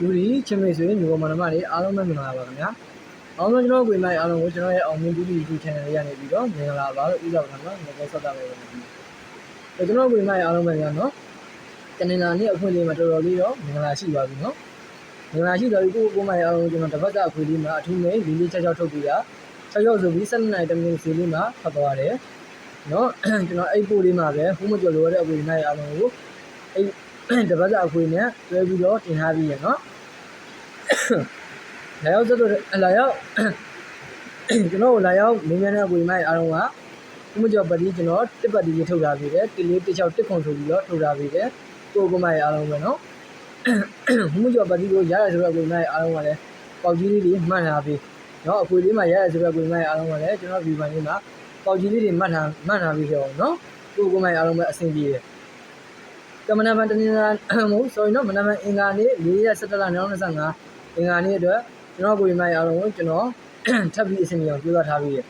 လူဒီချင်းမေဆိုရင်ညီကောင်မနမတွေအားလုံးပဲမင်္ဂလာပါခင်ဗျာအောင်ဆုံးကျွန်တော်ကိုမိုက်အားလုံးကိုကျွန်တော်ရဲ့အောင်မြင်တူတူ YouTube channel လေးရနေပြီးတော့မင်္ဂလာပါလို့ဥပဒေကမှာငါကဆက်တာပဲပဲကျွန်တော်ကိုမိုက်အားလုံးပဲကြာနော်တနင်္လာနေ့အဖွင့်လေးမှာတော်တော်လေးတော့မင်္ဂလာရှိပါပြီနော်မင်္ဂလာရှိတော်ပြီကိုကိုမိုက်အားလုံးကျွန်တော်တစ်ပတ်ကအဖွင့်လေးမှာအထူးနဲ့လေးလေးချက်ချက်ထုတ်ပြီးတာချက်ချက်ဆိုပြီး7နိုင်တမင်စီလေးမှာဖတ်သွားတယ်နော်ကျွန်တော်အဲ့ပို့လေးမှာပဲဟိုးမကျော်လိုရတဲ့အဖွင့်လေးအားလုံးကိုအဲ့ တပတ်ကအဖွင့်နဲ့တွဲပြီးတော့တင်ထားပြီးရနော်လာရောက်တော့လာရောက်ကျွန်တော်လာရောက်မင်းများနဲ့ဝေမိုက်အားလုံးကဥမကျော်ပတိကျွန်တော်တစ်ပတ်ဒီထုတ်ထားပြီးတယ်တလေးတစ်ချောက်တစ်ခွန်ဆိုပြီးတော့ထုတ်ထားပြီးတယ်ကိုကမိုက်အားလုံးပဲနော်ဥမကျော်ပတိကိုရရဆိုတော့ဝေမိုက်အားလုံးကလည်းပေါက်ကြီးလေးတွေမှတ်ထားပြီးနော်အခွေလေးမှာရရဆိုတော့ဝေမိုက်အားလုံးကလည်းကျွန်တော်ဗီပိုင်လေးမှာပေါက်ကြီးလေးတွေမှတ်ထားမှတ်ထားပြီးတော့နော်ကိုကမိုက်အားလုံးပဲအဆင်ပြေတယ် ကမနာဗန်တနင်္လာမဟုတ် sorry နော်မနာဗန်အင်္ဂါနေ့၄ရက်17လ2025အင်္ဂါနေ့အတွက်ကျွန်တော်ကိုယ်မိုက်အားလုံးကိုကျွန်တော်ထပ်ပြီးအစီအမံအောင်ကြိုးစားထားပြီးရ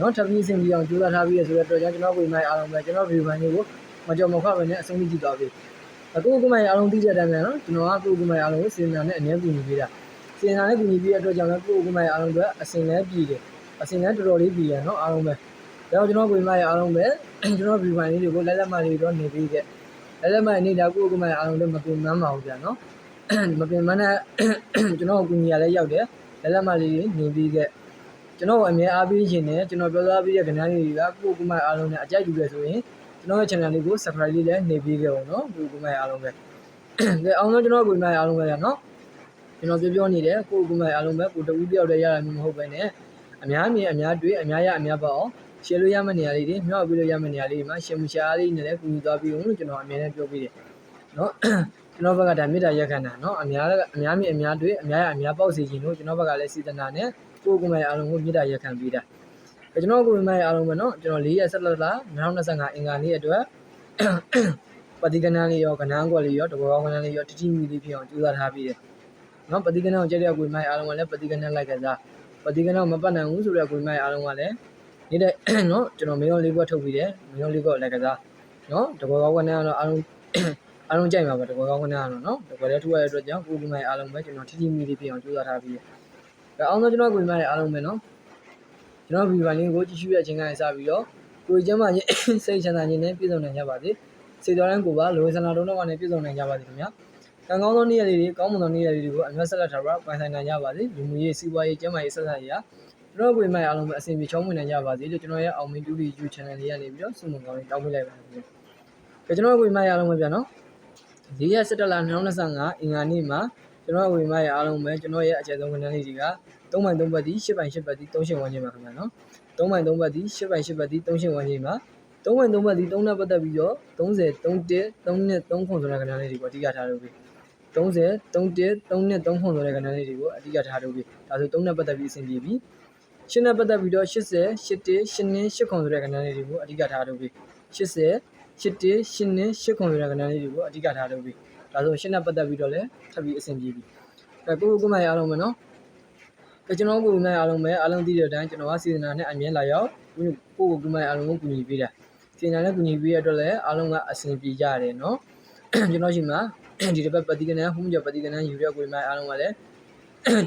နော်ထပ်ပြီးအစီအမံအောင်ကြိုးစားထားပြီးရဆိုတော့အတွက်ကြောင့်ကျွန်တော်ကိုယ်မိုက်အားလုံးပဲကျွန်တော် view ပိုင်းလေးကိုမကြော်မခွပဲနဲ့အဆုံးထိကြည့်သွားပြီအခုကိုယ်မိုက်အားလုံးသိတဲ့အတိုင်းပဲနော်ကျွန်တော်ကကိုယ်ကိုယ်မိုက်အားလုံးကိုစေနာနဲ့အနည်းကူညီပေးတာစေနာနဲ့ကူညီပေးတဲ့အတွက်ကြောင့်လည်းကိုယ်ကိုယ်မိုက်အားလုံးအတွက်အစင်လည်းပြည်တယ်အစင်လည်းတော်တော်လေးပြည်ရနော်အားလုံးပဲဒါကြောင့်ကျွန်တော်ကိုယ်မိုက်အားလုံးပဲကျွန်တော် view ပိုင်းလေးတွေကိုလက်လက်မလေးတော့နေပြီးခဲ့ လက်လက်မနေတာကိုယ်ကိုယ်မိုက်အားလုံးလည်းမပင်မမ်းပါဘူးဗျာနော်မပင်မနဲ့ကျွန်တော်ကူညီရလဲရောက်တယ်လက်လက်မလေးနေပြီးခဲ့ကျွန်တော်အမြဲအားပေးခြင်းနဲ့ကျွန်တော်ပြောသားပေးတဲ့ကဏ္ဍလေးတွေကကိုကိုမိုက်အားလုံးနဲ့အကြိုက်တူတယ်ဆိုရင်ကျွန်တော်ရဲ့ channel လေးကို subscribe လေးလည်းနေပြီးခဲ့အောင်နော်ကိုကိုမိုက်အားလုံးပဲကဲအောင်လို့ကျွန်တော်ကိုမိုက်အားလုံးပဲနော်ကျွန်တော်ပြောပြောနေတယ်ကိုကိုမိုက်အားလုံးပဲကိုတူတယောက်တည်းရတာမျိုးမဟုတ်ပဲနဲ့အများမြင်အများတွေ့အများရအများပေါ့အောင် ရှယ်လို့ရမယ့်နေရာလေးတွေမျှဝေလို့ရမယ့်နေရာလေးတွေမှာရှယ်မရှားလေးနဲ့လည်းကူညီသွားပြီးလို့ကျွန်တော်အမြဲတမ်းပြောပေးတယ်နော်ကျွန်တော်ဘက်ကဒါမေတ္တာရက်ခဏနော်အများကအများမြင်အများတွေ့အများရအများပေါက်စေခြင်းလို့ကျွန်တော်ဘက်ကလည်းစေတနာနဲ့ကိုယ်ကိုယ်မဲ့အားလုံးကိုမေတ္တာရက်ခံပေးတာကျွန်တော်ကိုယ်ကိုယ်မဲ့အားလုံးပဲနော်ကျွန်တော်၄ရက်ဆက်လက်လာ2025အင်္ဂါနေ့အတွက်ပတိကနာလေးရောကနန်းကွက်လေးရောတဘောကနန်းလေးရောတတိမီလေးဖြစ်အောင်ကြိုးစားထားပြီးတယ်နော်ပတိကနာကိုကြက်ရက်ကိုယ်မဲ့အားလုံးကလည်းပတိကနာလိုက်ကစားပတိကနာမပတ်နိုင်ဘူးဆိုတော့ကိုယ်မဲ့အားလုံးကလည်း နေတဲ့နော်ကျွန်တော်မင်းရောလေးဘွက်ထုတ်ပြီးတယ်မင်းရောလေးဘွက်လက်ကစားနော်တကွယ်ကောင်းဝက်နဲ့ကတော့အားလုံးအားလုံးကြိုက်မှာပါတကွယ်ကောင်းဝက်နဲ့ကတော့နော်တကွယ်လည်းထုတ်ရတဲ့အတွက်ကြောင့်ကိုကူမိုင်အားလုံးပဲကျွန်တော်ထိထိမိလေးပြအောင်ကြိုးစားထားပြီးတယ်ဒါအောင်တော့ကျွန်တော်ကိုကူမိုင်အားလုံးပဲနော်ကျွန်တော်ဗီဒီယိုလေးကိုကြည့်ရှုရခြင်းကနေစပြီးတော့ကိုယ်ကျမ်းမာရင်စိတ်ချမ်းသာခြင်းနဲ့ပြည့်စုံနိုင်ကြပါစေစေတော်တိုင်းကိုပါလိုဝင်စံတော်တော့ကနေပြည့်စုံနိုင်ကြပါစေခင်ဗျာကံကောင်းသောနေ့ရက်လေးတွေကောင်းမွန်သောနေ့ရက်လေးတွေကိုအမြတ်ဆက်လက်ထားပါပိုင်ဆိုင်နိုင်ကြပါစေလူမှုရေးစီးပွားရေးကျန်းမာရေးဆက်ဆံရေး ကျွန်တော်ကိုဒီမိုင်အားလုံးပဲအဆင်ပြေချောင်းမွေနိုင်ကြပါစေလို့ကျွန်တော်ရဲ့အောင်မင်းတူလီ YouTube channel လေးကနေပြီးတော့ဆုမွန်ကောင်းလေးတောင်းပေးလိုက်ပါမယ်ခင်ဗျာကျွန်တော်ကိုဒီမိုင်အားလုံးပဲဗျာနော်၄ရက်17လ2025အင်္ဂါနေ့မှာကျွန်တော်ဝေမရဲ့အားလုံးပဲကျွန်တော်ရဲ့အခြေဆုံးဝန်ထမ်းလေးတွေက3မိုင်3ဘတ်တီ10ပိုင်10ဘတ်တီ3ရှင်ဝန်းချင်းပါခင်ဗျာနော်3မိုင်3ဘတ်တီ10ပိုင်10ဘတ်တီ3ရှင်ဝန်းချင်းပါ3မိုင်3ဘတ်တီ3နဲ့ပတ်သက်ပြီးတော့30 31 3နဲ့3ခွန်ဆိုတဲ့ကဏ္ဍလေးတွေကိုအဓိကထားလုပ်ပြီး30 31 3နဲ့3ခွန်ဆိုတဲ့ကဏ္ဍလေးတွေကိုအဓိကထားလုပ်ပြီးဒါဆို3နဲ့ပတ်သက်ပြီးအဆင်ပြေပြီ ရှင်းနဲ့ပတ်သက်ပြီးတော့80 81 8နဲ့8ခွန်ဆိုတဲ့ကဏ္ဍလေးတွေကိုအဓိကထားလုပ်ပြီး80ရှစ်တေးရှင်းနေရှစ်ခွန်ရကဏ္ဍလေးတွေကိုအဓိကထားလုပ်ပြီးဒါဆိုရှင်းနဲ့ပတ်သက်ပြီးတော့လည်းထပ်ပြီးအဆင်ပြေပြီအဲကိုကိုကိုမိုင်အားလုံးပဲနော်အဲကျွန်တော်ကိုကိုမိုင်အားလုံးပဲအားလုံးသိတဲ့အတိုင်းကျွန်တော်ကစေတနာနဲ့အမြဲလာရောက်ကိုကိုကိုမိုင်အားလုံးကိုကူညီပေးတာစေတနာနဲ့ကူညီပေးရတော့လည်းအားလုံးကအဆင်ပြေကြရတယ်နော်ကျွန်တော်ရှိမှာဒီတစ်ပတ်ပတိကနန်းဟိုးမြပတိကနန်းယူရကိုမိုင်အားလုံးကလည်း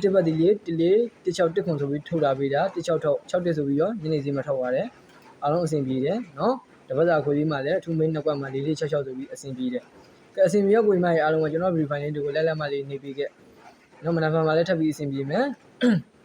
တစ်ပတ်ဒီလေးတလေးတစ်ချောက်တစ်ခွန်ဆိုပြီးထုတ်လာပေးတာတစ်ချောက်ထုတ်6တစ်ဆိုပြီးတော့ညနေစီမှာထုတ်သွားတယ်အားလုံးအဆင်ပြေတယ်နော်တပတ်စာခွေးလေးမှလည်းအထူးမင်းနှစ်ကွက်မှလေးလေးချောက်ချောက်ဆိုပြီးအဆင်ပြေတယ်။ကဲအဆင်ပြေရောက်ကိုမရဲ့အားလုံးကကျွန်တော် refine လေးတွေကိုလက်လက်မှလေးနေပြီးခဲ့။နော်မနက်ဖြန်မှလည်းထပ်ပြီးအဆင်ပြေမယ်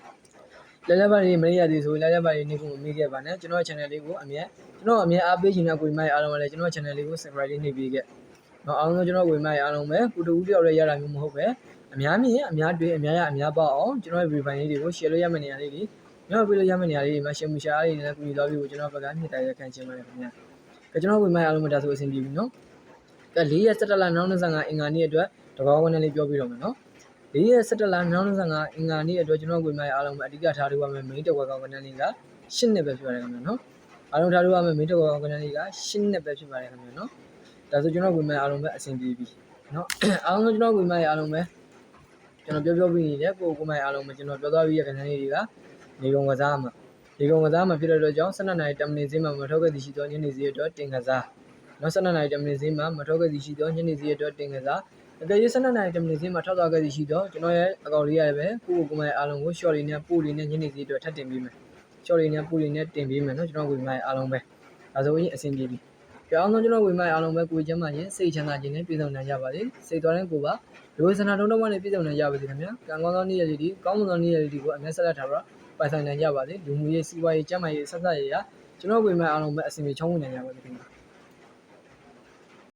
။လက်လက်ပါလေးမရသေးဆိုလက်လက်ပါလေးနေဖို့မမေ့ခဲ့ပါနဲ့ကျွန်တော် channel လေးကိုအမြဲကျွန်တော်အမြဲအားပေးချင်တဲ့ကိုမရဲ့အားလုံးကလည်းကျွန်တော် channel လေးကို subscribe လေးနေပြီးခဲ့။နော်အားလုံးကျွန်တော်ကိုမရဲ့အားလုံးပဲကိုတူဦးတယောက်လည်းရတာမျိုးမဟုတ်ပဲ အများမြင်အများတွေ့အများရအများပေါ့အောင်ကျွန်တော် refine လေးတွေကို share လို့ရမယ့်နေရာလေးတွေမြောက်ပြီးလို့ရမယ့်နေရာလေးတွေမှာရှင်းမှုရှားလေးတွေနဲ့ကူညီသွားပြီးကိုကျွန်တော်ဘက်ကမြင့်တိုင်ရခံချင်ပါတယ်ခင်ဗျာ။ကကျွန်တော်ဝင်မိုင်းအားလုံးမဒါဆိုအဆင်ပြေပြီနော်။က၄ရက်17လ2025အင်္ဂါနေ့အတွက်တကောင်းကနေလေးပြောပြတော့မယ်နော်။၄ရက်17လ2025အင်္ဂါနေ့အတွက်ကျွန်တော်ဝင်မိုင်းအားလုံးပဲအဓိကထားလို့ရမယ် main တကွက်ကောင်းကနေလေးက10နှစ်ပဲဖြစ်ပါတယ်ခင်ဗျာနော်။အားလုံးထားလို့ရမယ် main တကွက်ကောင်းကနေလေးက10နှစ်ပဲဖြစ်ပါတယ်ခင်ဗျာနော်။ဒါဆိုကျွန်တော်ဝင်မိုင်းအားလုံးပဲအဆင်ပြေပြီနော်။အားလုံးကျွန်တော်ဝင်မိုင်းအားလုံးပဲ ကျွန်တော်ပြောပြောပြီးနေတယ်ကိုကိုမိုင်းအားလုံးပဲကျွန်တော်ပြောသွားပြီးရကနေလေးတွေကနေကုန်ကစားမှာဒီကောင်ကစားမှာဖြစ်တဲ့အတွက်ကြောင့်12နာရီ10မိနစ်ဈေးမှာမထုတ်ခဲ့သည်ရှိသောညနေဈေးအတွက်တင်ကစားနောက်12နာရီ10မိနစ်ဈေးမှာမထုတ်ခဲ့သည်ရှိသောညနေဈေးအတွက်တင်ကစားအကယ်၍12နိုင်တမိနစ်စီမှာထောက်သွားခဲ့သည်ရှိတော့ကျွန်တော်ရဲ့အကောင့်လေးရတယ်ပဲကိုကိုကိုမိုင်အားလုံးကို short လေးနဲ့ပို့လေးနဲ့ညနေစီအတွက်ထပ်တင်ပေးမယ် short လေးနဲ့ပို့လေးနဲ့တင်ပေးမယ်နော်ကျွန်တော်ဝေမိုင်အားလုံးပဲဒါဆိုရင်အဆင်ပြေပြီ ကြောင်းတော့ကျွန်တော်ဝေမိုင်အားလုံးပဲကိုချမ်းသာခြင်းစိတ်ချမ်းသာခြင်းနဲ့ပြည့်စုံနိုင်ကြပါစေစိတ်တော်တဲ့ကိုပါလူဝေစနာတုံးတော့နဲ့ပြည့်စုံနိုင်ကြပါစေခင်ဗျာကံကောင်းသောနေ့ရက်လေးဒီကောင်းမွန်သောနေ့ရက်လေးဒီကိုအမြဲဆက်လက်ထားပါပိုင်ဆိုင်နိုင်ကြပါစေလူမှုရေးစီးပွားရေးကျန်းမာရေးဆက်ဆက်ရေးရာကျွန်တော်ဝေမိုင်အားလုံးပဲအဆင်ပြေချောင်းဝင်နိုင်ကြပါစေခင်ဗျာ